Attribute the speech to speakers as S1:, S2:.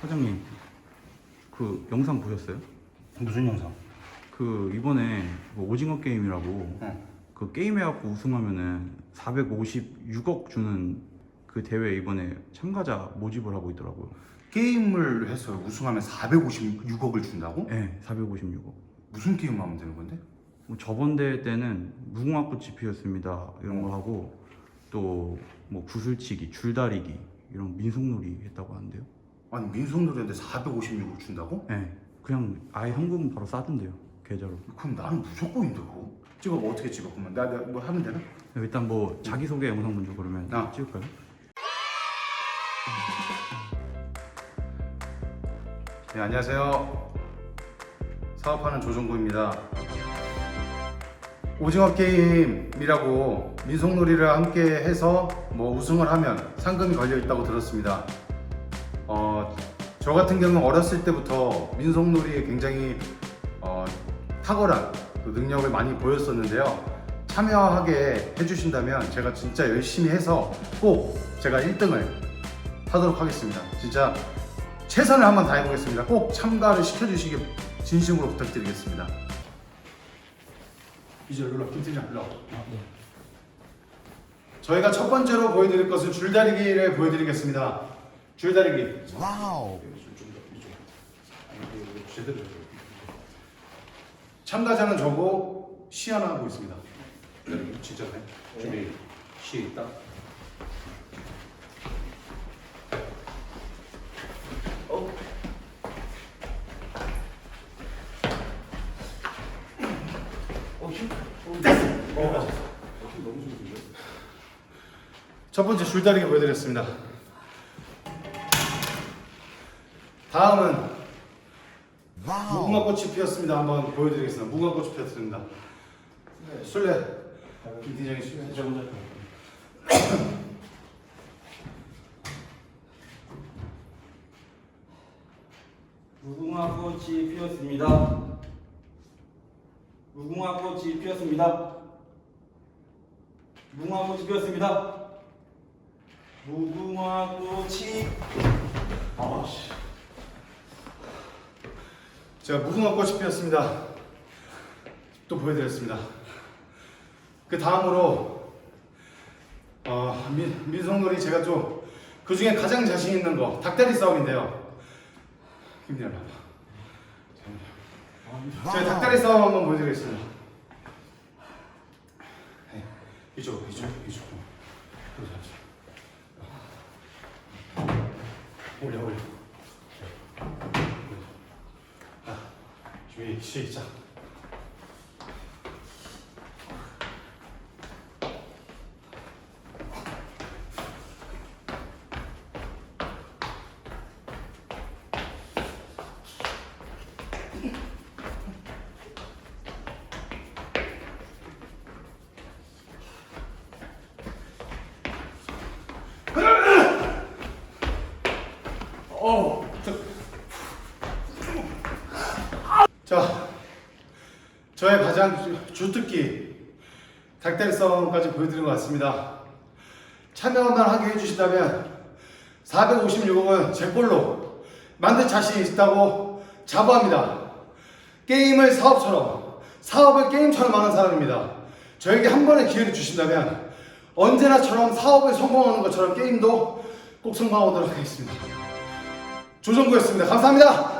S1: 사장님 그 영상 보셨어요?
S2: 무슨 영상?
S1: 그 이번에 그 오징어 게임이라고
S2: 응.
S1: 그 게임 해갖고 우승하면은 456억 주는 그 대회 이번에 참가자 모집을 하고 있더라고요.
S2: 게임을 해서 우승하면 456억을 준다고?
S1: 네, 456억.
S2: 무슨 게임 하면 되는 건데?
S1: 뭐 저번 대회 때는 무궁화꽃이 피었습니다 이런 거 하고 또 뭐 구슬치기, 줄다리기 이런 민속놀이 했다고 하는데요.
S2: 아니 민속놀이인데 456억 준다고?
S1: 네, 그냥 아예 현금 바로 싸던데요 계좌로.
S2: 그럼 나는 무조건 인데 그거 찍어봐 어떻게 찍어 그러면 나, 나뭐 하면 되나?
S1: 일단 뭐 자기소개 영상 먼저 그러면
S2: 아.
S1: 찍을까요?
S2: 네 안녕하세요 사업하는 조정구입니다 오징어 게임이라고 민속놀이를 함께 해서 뭐 우승을 하면 상금이 걸려 있다고 들었습니다 어, 저 같은 경우는 어렸을 때부터 민속놀이에 굉장히 어, 탁월한 그 능력을 많이 보였었는데요. 참여하게 해주신다면 제가 진짜 열심히 해서 꼭 제가 1등을 하도록 하겠습니다. 진짜 최선을 한번 다해보겠습니다. 꼭 참가를 시켜주시길 진심으로 부탁드리겠습니다. 이제 와, 김팀장 일로 와. 저희가 첫 번째로 보여드릴 것은 줄다리기를 보여드리겠습니다. 줄다리기.
S3: 와우.
S2: 제대로. 참가자는 저고 시 하나 하고 있습니다. 진짜 돼? 준비 시작. 첫 번째 줄다리기 보여드렸습니다. 다음은
S3: 와우.
S2: 무궁화 꽃이 피었습니다. 한번 보여드리겠습니다. 무궁화 꽃이 피었습니다. 네, 술래. 김팀장이 술래. 저 먼저.
S4: 무궁화 꽃이 피었습니다. 무궁화 꽃이 피었습니다. 무궁화꽃이 피었습니다. 무궁화꽃이
S2: 아씨. 제가 무궁화꽃이 피었습니다. 또 보여드렸습니다. 그 다음으로 어, 민, 민속놀이 제가 좀 그 중에 가장 자신 있는 거 닭다리 싸움인데요. 힘내라. 제가 닭다리 싸움 한번 보여드리겠습니다. 네, 이쪽, 이쪽, 이쪽. 올려, 올려. 아, 준비 시작. 어, 자, 저의 가장 주- 주특기 닭다리 싸움까지 보여드린 것 같습니다. 참여만 하게 해주신다면 456억은 제 걸로 만들 자신 있다고 자부합니다. 게임을 사업처럼, 사업을 게임처럼 하는 사람입니다. 저에게 한 번의 기회를 주신다면 언제나처럼 사업을 성공하는 것처럼 게임도 꼭 성공하도록 하겠습니다. 조정구였습니다. 감사합니다.